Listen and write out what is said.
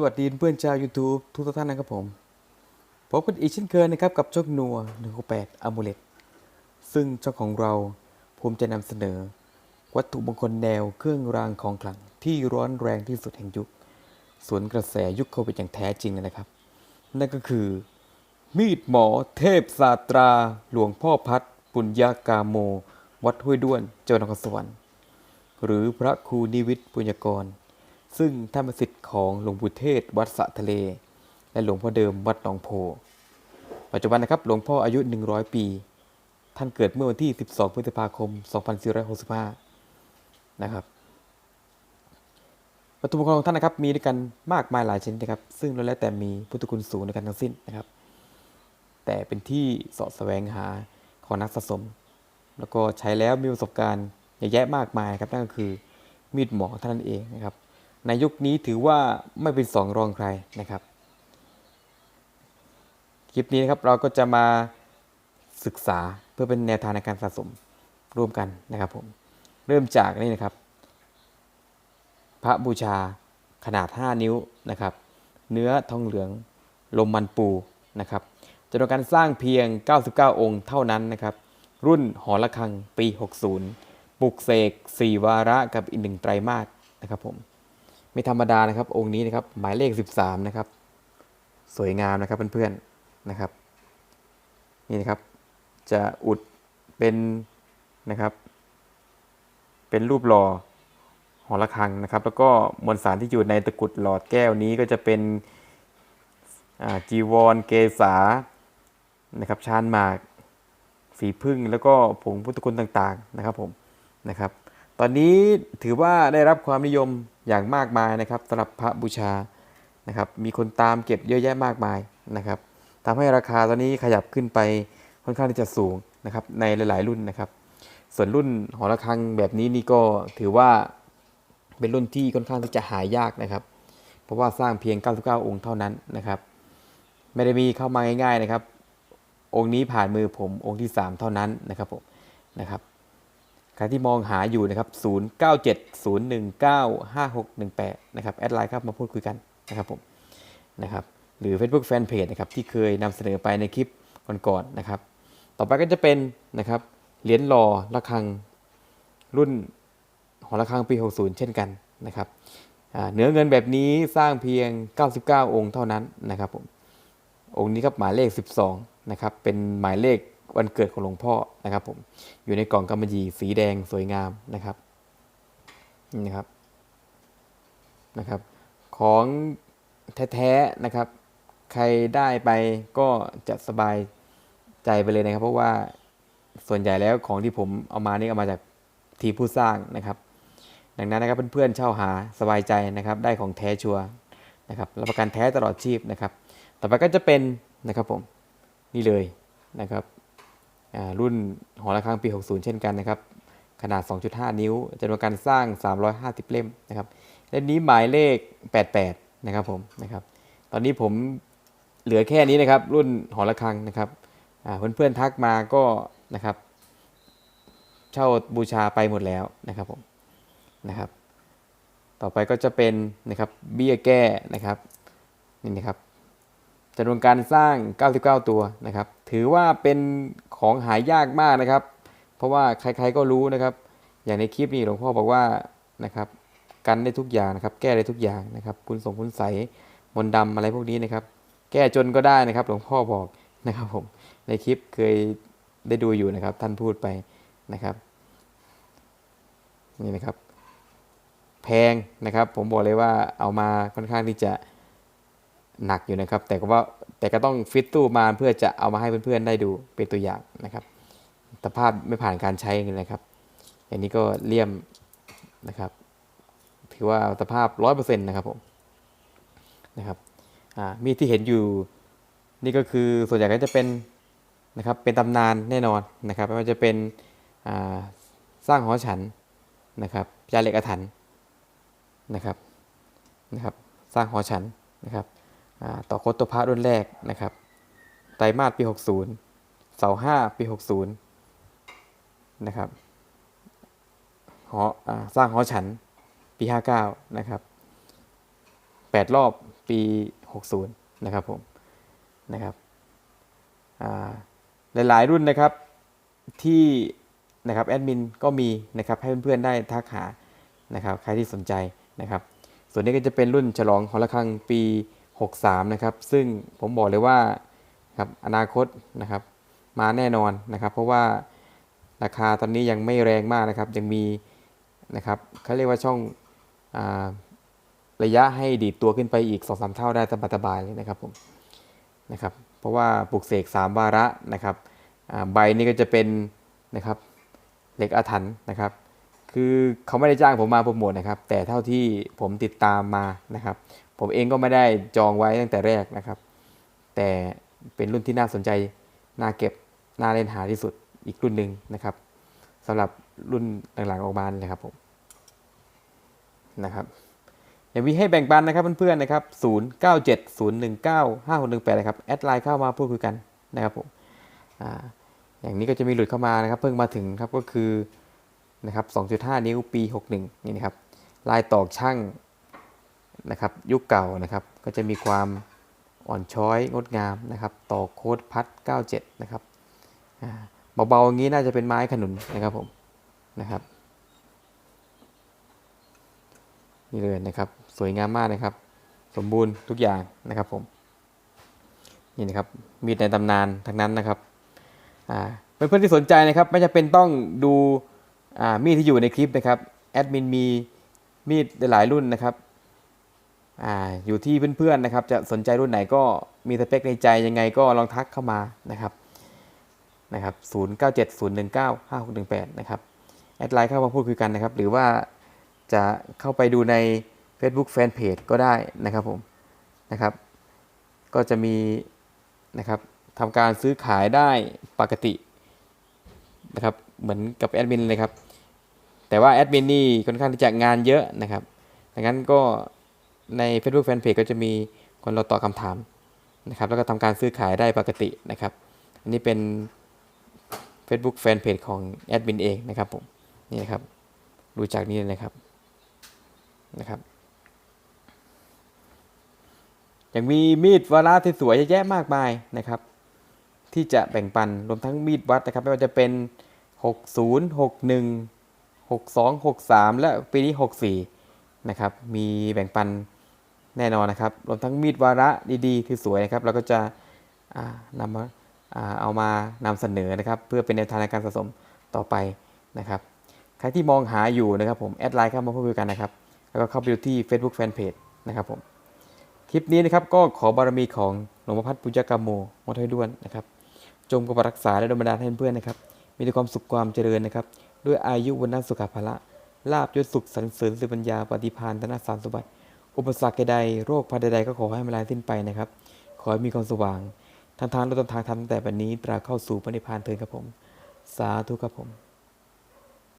สวัสดีเพื่อนชาว YouTube ทุกท่านนะครับผมพบกันอีกเช่นเคยนะครับกับช่องนัว168 a m u l e t ซึ่งช่องของเราภูมิจะนำเสนอ วัตถุมงคลแนวเครื่องรางของขลังที่ร้อนแรงที่สุดแห่งยุค สวนกระแสยุคโควิดอย่างแท้จริงเลยนะครับ นั่นก็คือ มีดหมอเทพศาสตรา หลวงพ่อพัดปุญญากาโม วัดห้วยด้วนจังหวัดนครสวรรค์หรือพระครูนิวิทย์ปุญญกร ซึ่งท่านเป็นศิษย์ของหลวงปู่เทศ วัดสะทะเล และหลวงพ่อเดิมวัดหนองโพ ปัจจุบันนะครับหลวงพ่ออายุ 100 ปี ท่านเกิดเมื่อวันที่ 12 พฤษภาคม 2465 นะครับวัตถุมงคลของท่านนะครับมีด้วยกันมากมายหลายชนิดนะครับ ซึ่งล้วนแล้วแต่มีพุทธคุณสูงในกันทั้งสิ้นนะครับ แต่เป็นที่เสาะแสวงหาของนักสะสม แล้วก็ใช้แล้วมีประสบการณ์เยอะแยะมากมายครับนั่นก็คือมีดหมอท่านั้นเองนะครับ ในยุคนี้ถือว่าไม่เป็นสองรองใครนะครับ คลิปนี้นะครับเราก็จะมาศึกษาเพื่อเป็นแนวทางในการสะสมร่วมกันนะครับผมเริ่มจากนี่นะครับ พระบูชาขนาด 5 นิ้วนะครับ เนื้อทองเหลืองลมมันปูนะครับจำนวนการสร้างเพียง 99 องค์เท่านั้นนะครับ รุ่นหอระฆังปี 60 ปลุกเสก 4 วาระกับอีกหนึ่งไตรมาสนะครับผม ไม่ธรรมดานะครับ องค์นี้นะครับหมายเลข 13 นะครับ สวยงามนะครับเพื่อนๆนะครับ นี่นะครับ จะอุดเป็นนะครับ เป็นรูปหล่อหอระฆังนะครับ แล้วก็มวลสารที่อยู่ในตะกรุดหลอดแก้วนี้ก็จะเป็นจีวรเกษานะครับชานหมากสีพึ่งแล้วก็ผงพุทธคุณต่างๆนะครับผมนะครับ ตอนนี้ถือว่าได้รับความนิยม อย่างมากมายนะครับสำหรับพระบูชานะครับมีคนตามเก็บเยอะแยะมากมายนะครับทำให้ราคาตอนนี้ขยับขึ้นไปค่อนข้างที่จะสูงนะครับในหลาย ๆ รุ่นนะครับ ส่วนรุ่นหอระฆังแบบนี้นี่ก็ถือว่าเป็นรุ่นที่ค่อนข้างที่จะหายากนะครับ เพราะว่าสร้างเพียง 99 องค์เท่านั้นนะครับ ไม่ได้มีเข้ามาง่าย ๆ นะครับ องค์นี้ผ่านมือผมองค์ที่ 3 เท่านั้นนะครับผมนะครับ ใครที่มองหาอยู่นะครับ0970195618นะครับแอดไลน์ครับมาพูดคุยกันนะครับผมนะครับหรือ Facebook Fanpage นะครับที่เคยนำเสนอไปในคลิปก่อนๆนะครับ ต่อไปก็จะเป็นนะครับเหรียญหล่อระฆังรุ่นหอระฆังปี 60 เช่นกันนะครับเนื้อเงินแบบนี้สร้างเพียง 99 องค์เท่านั้นนะครับผมองค์นี้ครับหมายเลข 12นะครับเป็นหมายเลข วันเกิดของหลวงพ่อนะครับผมอยู่ในกล่องกำมะหยี่สีแดงสวยงามนะครับนี่นะครับนะครับ ของแท้ๆนะครับ ใครได้ไปก็จะสบายใจไปเลยนะครับ เพราะว่าส่วนใหญ่แล้วของที่ผมเอามานี่เอามาจากทีผู้สร้างนะครับ ดังนั้นนะครับเพื่อนๆเช่าหาสบายใจนะครับ ได้ของแท้ชัวร์นะครับรับประกันแท้ตลอดชีพนะครับ ต่อไปก็จะเป็นนะครับผมนี่เลยนะครับ รุ่นหอระฆังปี 60 เช่นกันนะครับ ขนาด 2.5 นิ้วจำนวนการสร้าง 350 เล่มนะครับเล่มนี้หมายเลข 88 นะครับผมนะครับ ตอนนี้ผมเหลือแค่นี้นะครับ รุ่นหอระฆังนะครับอ่าเพื่อนๆทักมาก็นะครับ เช่าบูชาไปหมดแล้วนะครับผมนะครับ ต่อไปก็จะเป็นนะครับเบี้ยแก้นะครับนี่นะครับจำนวนการสร้าง 99 ตัวนะครับ ถือว่าเป็น ของหายากมากนะครับ เพราะว่าใครๆก็รู้นะครับ อย่างในคลิปนี้หลวงพ่อบอกว่านะครับกันได้ทุกอย่างนะครับ แก้ได้ทุกอย่างนะครับ คุณสงคุณใสมนต์ดำอะไรพวกนี้นะครับ แก้จนก็ได้นะครับ หลวงพ่อบอกนะครับผมในคลิปเคยได้ดูอยู่นะครับ ท่านพูดไปนะครับนี่นะครับ แพงนะครับ ผมบอกเลยว่าเอามาค่อนข้างที่จะหนักอยู่นะครับ แต่ก็ว่า แต่ก็ต้องฟิตตู้มาเพื่อจะเอามาให้เพื่อนๆได้ดูเป็นตัวอย่างนะครับสภาพไม่ผ่านการใช้เลยนะครับ อย่างนี้ก็เลี่ยมนะครับ ถือว่าสภาพร้อยเปอร์เซ็นต์นะครับผมนะครับอ่ามีดที่เห็นอยู่นี่ก็คือส่วนใหญ่ก็จะเป็นนะครับเป็นตำนานแน่นอนนะครับไม่ว่าจะเป็นอ่าสร้างหอฉันนะครับยาเหล็กอาถรรพ์นะครับนะครับ สร้างหอฉันนะครับ ต่อโคตตัวพระรุ่นแรกนะครับ ไตรมาสปี 60 เสาห้าปี 60 นะครับหออสร้างหอฉันปี 59 นะครับ 8 รอบปี 60 นะครับผม นะครับหลาย ๆ รุ่นนะครับที่นะครับแอดมินก็มีนะครับให้เพื่อนๆได้ทักหานะครับใครที่สนใจนะครับ ส่วนนี้ก็จะเป็นรุ่นฉลองหอระฆังปี 63 นะครับ ซึ่งผมบอกเลยว่าครับอนาคตนะครับมาแน่นอนนะครับ เพราะว่าราคาตอนนี้ยังไม่แรงมากนะครับ ยังมีนะครับเขาเรียกว่าช่องอาระยะให้ดีดตัวขึ้นไปอีก 2-3 เท่าได้สบายๆเลยนะครับผมนะครับ เพราะว่าปลูกเสก 3 วาระนะครับอ่าใบนี้ก็จะเป็นนะครับเหล็กอาถรรพ์นะครับ คือเขาไม่ได้จ้างผมมาโปรโมทนะครับ แต่เท่าที่ผมติดตามมานะครับ ผมเองก็ไม่ได้จองไว้ตั้งแต่แรกนะครับ แต่เป็นรุ่นที่น่าสนใจ น่าเก็บ น่าเล่นหาที่สุดอีกรุ่นหนึ่งนะครับสำหรับรุ่นหลังๆออกมาเลยครับผมนะครับอยังมีให้แบ่งปันนะครับเพื่อนๆนะครับ 0 9 7 0 1 9 5 6 1 8นะครับแอดไลน์เข้ามาพูดคุยกันนะครับผมอาอย่างนี้ก็จะมีหลุดเข้ามานะครับ เพิ่งมาถึงครับก็คือนะครับ 2.5 นิ้วปี 61 นี่นะครับ ลายตอกช่าง นะครับยุคเก่านะครับก็จะมีความอ่อนช้อยงดงามนะครับต่อโค้ดพัด 97 นะครับอ่าเบาๆอย่างนี้น่าจะเป็นไม้ขนุนนะครับผมนะครับนี่เลยนะครับสวยงามมากนะครับ สมบูรณ์ทุกอย่างนะครับผมนี่นะครับมีในตำนานทั้งนั้นนะครับเพื่อนๆที่สนใจนะครับไม่จะเป็นต้องดูอ่ามีดที่อยู่ในคลิปนะครับแอดมินมีมีดหลายรุ่นนะครับ อาอยู่ที่เพื่อนๆนะครับ จะสนใจรุ่นไหนก็มีสเปคในใจยังไงก็ลองทักเข้ามานะครับนะครับ0 9 7 0 1 9 5 6 1 8 นะครับ แอดไลน์เข้ามาพูดคุยกันนะครับ หรือว่าจะเข้าไปดูใน Facebook Fanpage ก็ได้นะครับผมนะครับ ก็จะมีนะครับทำการซื้อขายได้ปกตินะครับ เหมือนกับแอดมินเลยครับ แต่ว่าแอดมินนี่ค่อนข้างที่จะงานเยอะนะครับ ดังนั้นก็ ใน Facebook Fanpage ก็จะมีคนเราตอบคำถามนะครับแล้วก็ทำการซื้อขายได้ปกตินะครับ อันนี้เป็น Facebook Fanpage ของแอดมินเองนะครับผมนี่นะครับดูจากนี้เลยนะครับนะครับยังมีมีดวาระที่สวยเยอะแยะมากมายนะครับ ที่จะแบ่งปันรวมทั้งมีดวัดนะครับไม่ว่าจะเป็น 60 61 62 63 และปีนี้ 64นะครับมีแบ่งปัน แน่นอนนะครับ รวมทั้งมีดวาระดีๆที่สวยนะครับ เราก็จะนำมาเอามานำเสนอนะครับ เพื่อเป็นแนวทางในการสะสมต่อไปนะครับ ใครที่มองหาอยู่นะครับผมแอดไลน์เข้ามาพูดคุยกันนะครับ แล้วก็เข้าไปดูที่ Facebook Fanpage นะครับผม คลิปนี้นะครับก็ขอบารมีของหลวงพ่อพัฒน์ปุญญกรรมโมวัดห้วยด้วนนะครับ จงกปักรักษาและดลบันดาลให้เพื่อนนะครับ มีแต่ความสุขความเจริญนะครับ ด้วยอายุวันนั้นสุขภาละลาบยศสุขสรรเสริญสิริปัญญาปฏิพานธนสารสมบัติ อุปสรรคใดๆโรคภัยใดๆก็ขอให้มันลายสิ้นไปนะครับ ขอให้มีความสว่างทางทางเราต้นทางทำตั้งแต่บัดนนี้ตราเข้าสู่ปณิพานเถิดครับผม สาธุครับผม